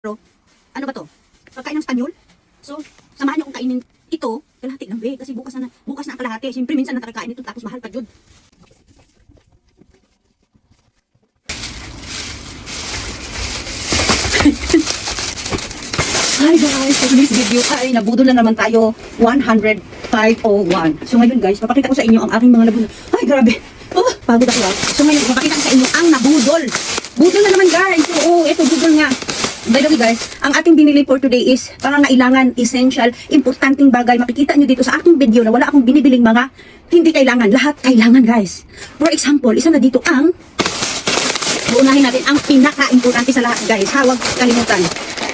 Pero, ano ba to? Pagkain ng Spanyol? So, samahan niyo kong kainin ito, kalahati lang be, kasi bukas na, bukas na ang kalahati. Siyempre, minsan na kain ito, tapos mahal pa jud. Hi guys, for this video ay nabudol na naman tayo 105.01. So ngayon guys, papakita ko sa inyo ang aking mga nabudol. Ay grabe, oh, pagod ako ah. So ngayon, papakita ko sa inyo ang nabudol. Budol na naman guys. Oo, ito budol nga. By the way guys, ang ating binili for today is pangangailangan, essential, importanteng bagay. Makikita nyo dito sa aking video na wala akong binibiling mga hindi kailangan. Lahat kailangan guys. For example, isa na dito ang Uunahin natin ang pinaka-importante sa lahat guys. Ha, huwag kalimutan.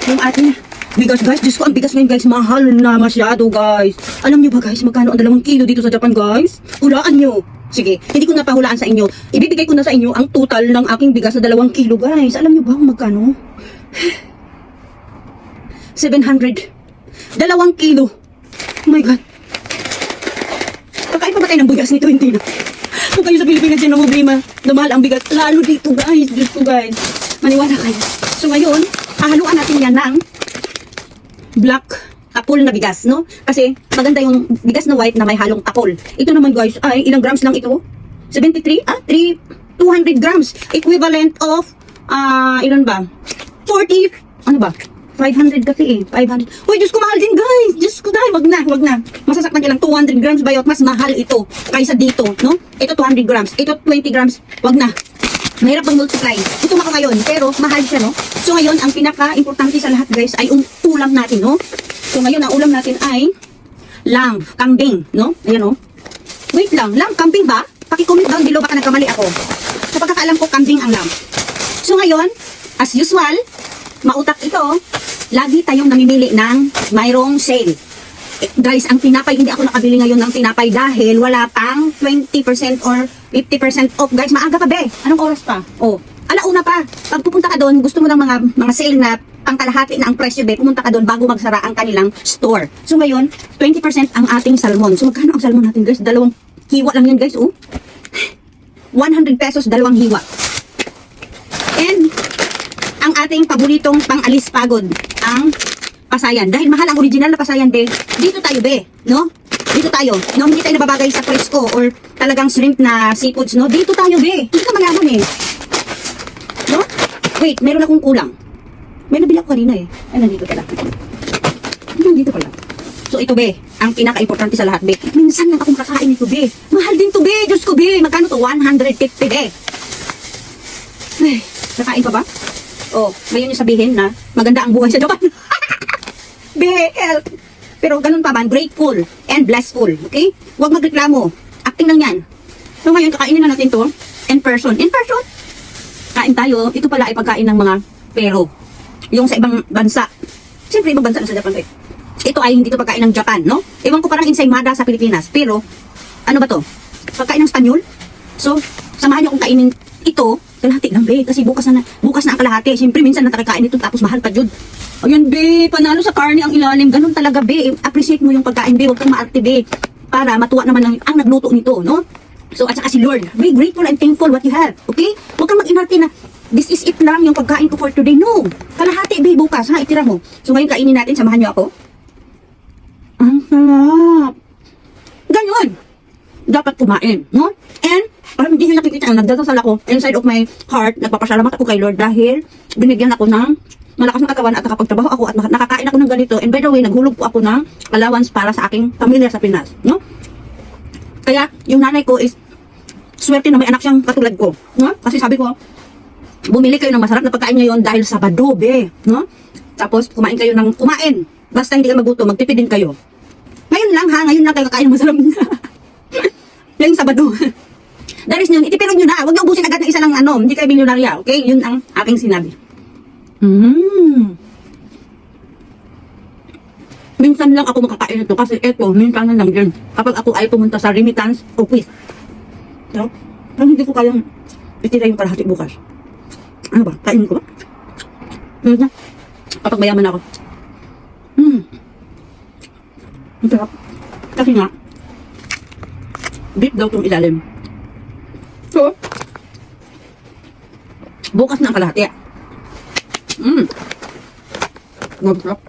Yung ating bigas guys. Diyos ko, ang bigas ngayon guys, mahal na masyado guys. Alam nyo ba guys, magkano ang dalawang kilo dito sa Japan guys? Hulaan nyo. Sige, hindi ko na pahulaan sa inyo. Ibibigay ko na sa inyo ang total ng aking bigas na dalawang kilo guys. Alam nyo ba magkano? 700. Dalawang kilo. Oh my God. Kakain pa ba tayo ng bigas nito? Hindi na. Kung kayo sa Pilipinas yung problema na mahal ang bigas, lalo dito guys, Diyos ko guys. Maniwala kayo. So ngayon, hahaluan natin yan ng black kapul na bigas, no? Kasi maganda yung bigas na white na may halong kapul. Ito naman guys, ay ilang grams lang ito? 73? Ah, 3, 200 grams. Equivalent of, ah, ilan ba? 40, ano ba? 500 kasi eh. 500. Uy, Diyos ko, mahal din, guys. Diyos ko, dahil. Wag na, wag na. Masasaktan ka lang. 200 grams ba yun? Mas mahal ito kaysa dito, no? Ito 200 grams. Ito 20 grams. Wag na. Mahirap mag-multiply. Ito mako ngayon, pero mahal siya, no? So ngayon, ang pinaka-importante sa lahat, guys, ay yung ulam natin, no? So ngayon, ang ulam natin ay lamb, kambing, no? Ayan, no? Wait lang, lamb, kambing ba? Paki-comment down below, baka nagkamali ako. Sa pagkakaalam ko, kambing ang lamb. So ngayon, as usual, mautak ito, lagi tayong namimili ng mayroong sale. Eh, guys, ang tinapay, hindi ako nakabili ngayon ng tinapay dahil wala pang 20% or 50% off. Guys, maaga pa be. Anong oras pa? Oh, alauna pa. Pag pupunta ka doon, gusto mo ng mga mga sale na pangkalahati na ang presyo be, pumunta ka doon bago magsara ang kanilang store. So ngayon, 20% ang ating salmon. So magkano ang salmon natin guys? Dalawang hiwa lang yan guys, oh. 100 pesos, dalawang hiwa. Ating paboritong pang-alis pagod, ang pasayan. Dahil mahal ang original na pasayan, be. Dito tayo, be. No? Dito tayo. No, hindi tayo nababagay sa fresco or talagang shrimp na seafoods, no? Dito tayo, be. Hindi ka malaman, eh. No? Wait, meron akong kulang. May nabili ako kanina, eh. Ay, nandito pala. Nandito pala. So, ito, be. Ang pinaka-importante sa lahat, be. Minsan lang ako makakain nito, be. Mahal din to, be. Diyos ko, be. Magkano to? 150, be. Ay, nakain ka ba? Oh, ngayon yung sabihin na maganda ang buhay sa Japan. Help. Pero ganun pa man, grateful and blessful. Okay? Huwag magreklamo. Acting lang yan. So ngayon, kakainin na natin to in person. In person? Kain tayo. Ito pala ay pagkain ng mga pero. Yung sa ibang bansa. Siyempre, ibang bansa na sa Japan. Eh. Ito ay hindi to pagkain ng Japan, no? Ewan ko parang ensaymada sa Pilipinas. Pero, ano ba to? Pagkain ng Spanyol? So, samahan niyo kung kainin ito, kalahati lang, be. Kasi bukas na, bukas na ang kalahati. Siyempre, minsan nakakain ito tapos mahal pa jud. Ayun, be. Panalo sa karne ang ilalim. Ganun talaga, be. Appreciate mo yung pagkain, be. Huwag kang maarte, be. Para matuwa naman lang ang nagluto nito, no? So, at saka si Lord. Be grateful and thankful what you have. Okay? Huwag kang mag-inarte na, this is it lang yung pagkain ko for today. No. Kalahati, be. Bukas, ha? Itira mo. So, ngayon kainin natin. Samahan niyo ako. Ang sarap. Ganon dapat kumain, no? And, parang hindi nyo nakikita, nagdadasal ako inside of my heart, nagpapasalamat ako kay Lord dahil binigyan ako ng malakas na katawan at nakapagtrabaho ako at nakakain ako ng ganito. And by the way, naghulog po ako ng allowance para sa aking pamilya sa Pinas, no? Kaya, yung nanay ko is swerte na may anak siyang katulad ko, no? Kasi sabi ko, bumili kayo ng masarap na pagkain ngayon dahil Sabado, be, no? Tapos, kumain kayo ng kumain. Basta hindi ka magutom, magtipid din kayo. Ngayon lang ha, ngayon lang kayo kakain ng masarap na. Ngayong Sabado. That is yun, itipiro nyo na. Huwag nyo ubusin agad ng isa lang ano, hindi kayo milyonarya. Okay? Yun ang aking sinabi. Mm. Minsan lang ako makakain ito kasi eto, minsan na lang din. Kapag ako ay pumunta sa remittance office. No? Parang hindi ko kayang itira yung kalahati bukas. Ano ba? Kainin ko ba? Ano na? Kapag mayaman ako. Hmm. Ang sarap. Kasi nga, beef daw itong ilalim. Bukas na ang kalahati. Mm. Masarap.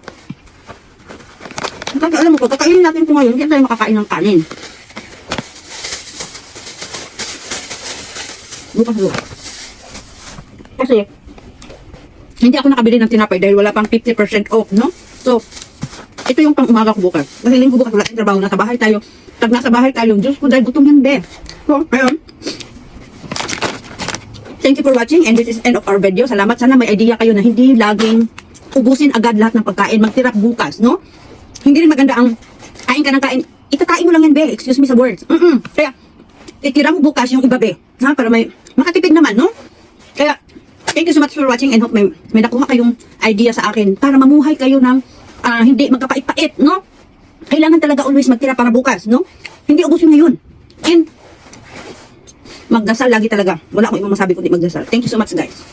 Kasi alam mo ko, kakainin natin ito ngayon, hindi tayo makakain ng kanin. Bukas mo. Kasi, hindi ako nakabili ng tinapay dahil wala pang 50% off, no? So, ito yung pang umaga ko bukas. Kasi linggo bukas wala tayong trabaho, nasa bahay tayo. Pag nasa bahay tayo, Diyos ko dahil gutom yan, be. So, ayun. Thank you for watching and this is end of our video. Salamat. Sana may idea kayo na hindi laging ubusin agad lahat ng pagkain. Magtirap bukas, no? Hindi rin maganda ang kain ka ng kain. Itatain mo lang yan, be. Excuse me sa words. Mm-mm. Kaya, itira mo bukas yung iba, be. Ha? Para may makatipid naman, no? Kaya, thank you so much for watching and hope may, may nakuha kayong idea sa akin para mamuhay kayo ng ah, hindi magkapait-pait, no? Kailangan talaga always magtira para bukas, no? Hindi ubos yung ngayon. And, magdasal lagi talaga. Wala akong ibang masabi kundi magdasal. Thank you so much, guys.